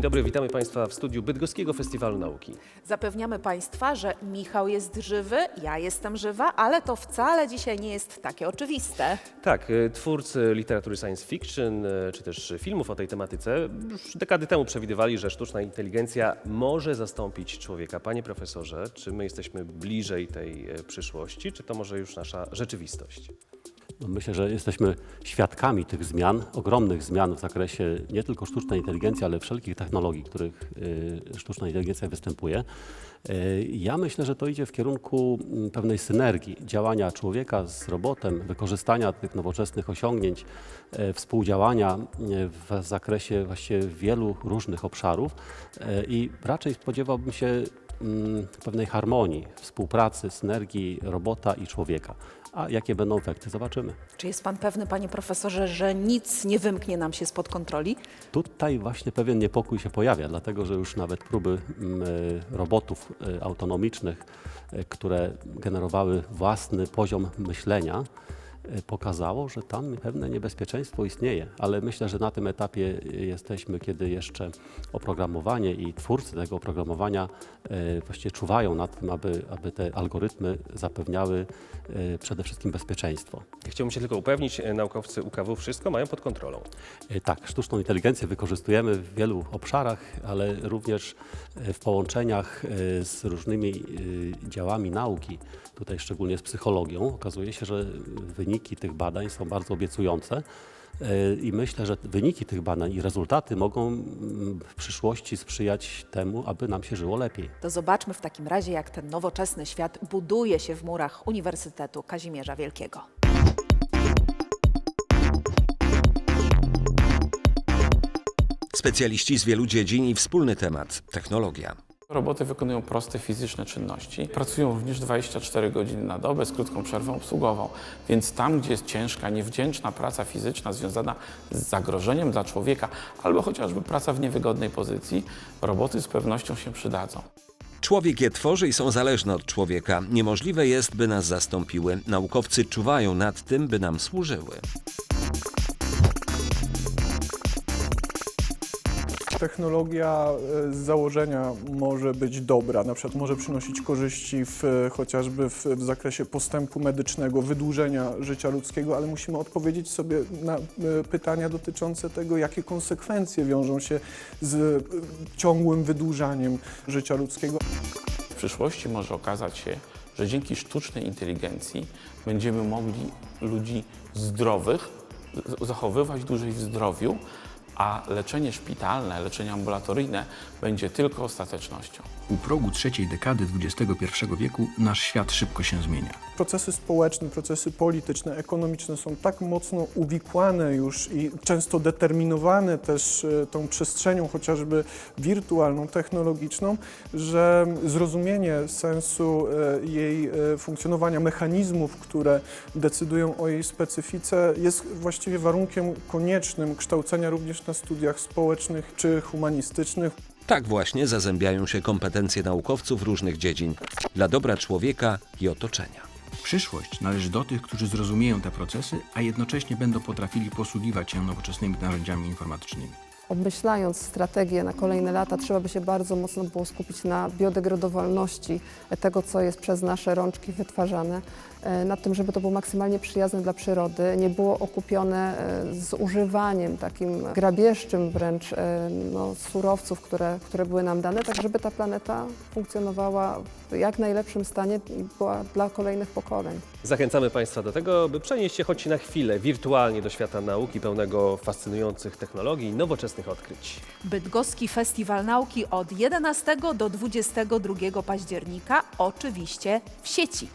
Dzień dobry, witamy Państwa w studiu Bydgoskiego Festiwalu Nauki. Zapewniamy Państwa, że Michał jest żywy, ja jestem żywa, ale to wcale dzisiaj nie jest takie oczywiste. Tak, y, twórcy literatury science fiction, y, czy też filmów o tej tematyce już dekady temu przewidywali, że sztuczna inteligencja może zastąpić człowieka. Panie profesorze, czy my jesteśmy bliżej tej y, przyszłości, czy to może już nasza rzeczywistość? No, Myślę, że jesteśmy świadkami tych zmian, ogromnych zmian w zakresie nie tylko sztucznej inteligencji, ale wszelkich technologii, których y, sztuczna inteligencja występuje. Y, Ja myślę, że to idzie w kierunku mm, pewnej synergii działania człowieka z robotem, wykorzystania tych nowoczesnych osiągnięć, y, współdziałania w zakresie właściwie wielu różnych obszarów i raczej spodziewałbym się pewnej harmonii, współpracy, synergii robota i człowieka. A jakie będą efekty, zobaczymy. Czy jest Pan pewny, Panie Profesorze, że nic nie wymknie nam się spod kontroli? Tutaj właśnie pewien niepokój się pojawia, dlatego że już nawet próby mm, e, robotów e, autonomicznych, e, które generowały własny poziom myślenia, pokazało, że tam pewne niebezpieczeństwo istnieje, ale myślę, że na tym etapie e, jesteśmy, kiedy jeszcze oprogramowanie i twórcy tego oprogramowania e, właściwie czuwają nad tym, aby, aby te algorytmy zapewniały e, przede wszystkim bezpieczeństwo. Chciałbym się tylko upewnić, y, naukowcy UKW wszystko mają pod kontrolą. E, Tak, sztuczną inteligencję wykorzystujemy w wielu obszarach, ale również e, w połączeniach e, z różnymi e, działami nauki, tutaj szczególnie z psychologią. Okazuje się, że wyniki tych badań są bardzo obiecujące. e, I myślę, że wyniki tych badań i rezultaty mogą mm, w przyszłości sprzyjać temu, aby nam się żyło lepiej. To zobaczmy w takim razie, jak ten nowoczesny świat buduje się w murach Uniwersytetu Kazimierza Wielkiego. Specjaliści z wielu dziedzin i wspólny temat technologia. Roboty wykonują proste fizyczne czynności. Pracują również 24 godziny na dobę z krótką przerwą obsługową. Więc tam, gdzie jest ciężka, niewdzięczna praca fizyczna związana z zagrożeniem dla człowieka albo chociażby praca w niewygodnej pozycji, roboty z pewnością się przydadzą. Człowiek je tworzy i są zależne od człowieka. Niemożliwe jest, by nas zastąpiły. Naukowcy czuwają nad tym, by nam służyły. Technologia e, z założenia może być dobra, na przykład może przynosić korzyści w, e, chociażby w, w zakresie postępu medycznego, wydłużenia życia ludzkiego, ale musimy odpowiedzieć sobie na e, pytania dotyczące tego, jakie konsekwencje wiążą się z ciągłym wydłużaniem życia ludzkiego. W przyszłości może okazać się, że dzięki sztucznej inteligencji będziemy mogli ludzi zdrowych zachowywać dłużej w zdrowiu, a leczenie szpitalne, leczenie ambulatoryjne będzie tylko ostatecznością. U progu trzeciej dekady XXI wieku nasz świat szybko się zmienia. Procesy społeczne, procesy polityczne, ekonomiczne są tak mocno uwikłane już i często determinowane też e, tą przestrzenią chociażby wirtualną, technologiczną, że zrozumienie sensu e, jej e, funkcjonowania, mechanizmów, które decydują o jej specyfice, jest właściwie warunkiem koniecznym kształcenia również na studiach społecznych czy humanistycznych. Tak właśnie zazębiają się kompetencje naukowców różnych dziedzin dla dobra człowieka i otoczenia. Przyszłość należy do tych, którzy zrozumieją te procesy, a jednocześnie będą potrafili posługiwać się nowoczesnymi narzędziami informatycznymi. Obmyślając strategię na kolejne lata, trzeba by się bardzo mocno było skupić na biodegradowalności tego, co jest przez nasze rączki wytwarzane, e, nad tym, żeby to było maksymalnie przyjazne dla przyrody, nie było okupione e, z używaniem takim grabieżczym wręcz e, no, surowców, które, które były nam dane, tak żeby ta planeta funkcjonowała w jak najlepszym stanie i była dla kolejnych pokoleń. Zachęcamy Państwa do tego, by przenieść się choć na chwilę wirtualnie do świata nauki pełnego fascynujących technologii nowoczesnych odkryć. Bydgoski Festiwal Nauki od 11 do 22 października, oczywiście w sieci.